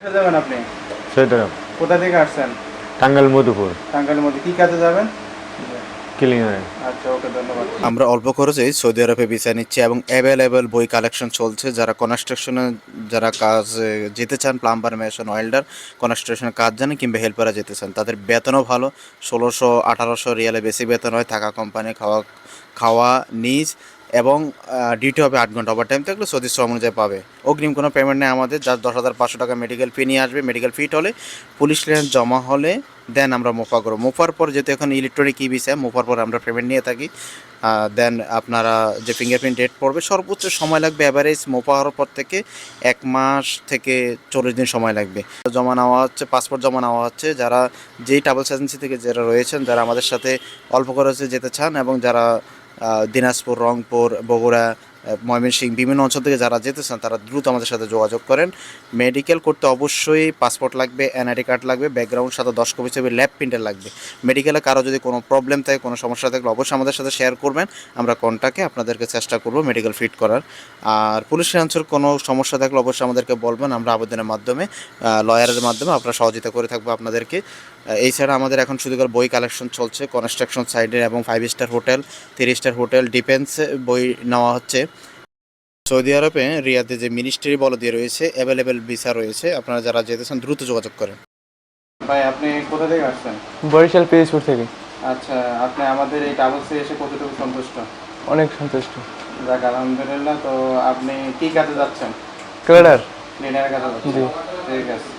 কোথায় যাবেন আপনি? সেটা কোথা থেকে আসছেন? টাঙ্গাইল মধুপুর। কি কাজে যাবেন? আচ্ছা ওকে ধন্যবাদ। আমরা অল্প খরচেই সৌদি আরবে ভিসা নিচ্ছি এবং অ্যাভেলেবেল বই কালেকশন চলছে। যারা কনস্ট্রাকশনে যারা কাজ যেতে চান প্লাম্বার মেশন ওয়েল্ডার কনস্ট্রাকশনের কাজ জানে কিংবা হেল্পাররা যেতে চান তাদের বেতনও ভালো। ষোলোশো আঠারোশো রিয়ালে বেশি বেতন হয় থাকা কোম্পানি খাওয়া খাওয়া নিজ। এবং ডিউটি হবে আট ঘণ্টা ওভার টাইম থাকলে সৌদি শ্রম অনুযায়ী পাবে। অগ্রিম কোনো পেমেন্ট নেই আমাদের যার দশ হাজার পাঁচশো টাকা মেডিকেল ফি নিয়ে আসবে মেডিকেল ফিট হলে পুলিশ ক্লিয়ারেন্স জমা হলে দেন আমরা মুফা করব। মুফার পর যেহেতু এখন ইলেকট্রনিক ই ভিসা মুফার পর আমরা পেমেন্ট নিয়ে থাকি। দেন আপনারা যে ফিঙ্গারপ্রিন্ট ডেট পড়বে, সর্বোচ্চ সময় লাগবে অ্যাভারেজ মোপা হওয়ার পর থেকে এক মাস থেকে চল্লিশ দিন সময় লাগবে। জমা নেওয়া হচ্ছে পাসপোর্ট জমা নেওয়া হচ্ছে, যারা যেই ট্রাভেলস এজেন্সি থেকে যারা রয়েছেন, যারা আমাদের সাথে অল্প খরচে যেতে চান এবং যারা দিনাজপুর রংপুর বগুড়া ময়মনসিংহ বিভিন্ন অঞ্চল থেকে যারা যেতে চান, তারা দ্রুত আমাদের সাথে যোগাযোগ করেন। মেডিকেল করতে অবশ্যই পাসপোর্ট লাগবে এনআইডি কার্ড লাগবে ব্যাকগ্রাউন্ড সাথে দশ কপি ছবি ল্যাব প্রিন্টার লাগবে। মেডিকেলে কারও যদি কোনো প্রবলেম থাকে, কোনো সমস্যা থাকলে অবশ্যই আমাদের সাথে শেয়ার করবেন। আমরা কন্টাক্টে আপনাদেরকে চেষ্টা করব মেডিকেল ফিট করার। আর পুলিশ আনসার কোনো সমস্যা থাকলে অবশ্যই আমাদেরকে বলবেন, আমরা আবেদনের মাধ্যমে লয়ারের মাধ্যমে আমরা সহযোগিতা করে থাকব আপনাদেরকে। এছাড়া আমাদের এখন শুধু বই কালেকশন চলছে কনস্ট্রাকশন সাইডের এবং five star hotel three star hotel defence বই নেওয়া হচ্ছে। সৌদি আরবে রিয়াদে যে মিনিস্ট্রি বল দিয়ে রয়েছে অ্যাভেলেবেল ভিসা রয়েছে আপনারা যারা যেতে চান দ্রুত যোগাযোগ করেন। ভাই আপনি কোথা থেকে আসছেন? বরিশাল পিরিজপুর থেকে। আচ্ছা আপনি আমাদের এই ট্রাভেলসে এসে কতটুকু সন্তুষ্ট? অনেক সন্তুষ্ট। যাক আলহামদুলিল্লাহ তো আপনি কি কাজে যাচ্ছেন? ক্রেডার ক্লিনারের কাজে যাচ্ছেন। জি। ঠিক আছে।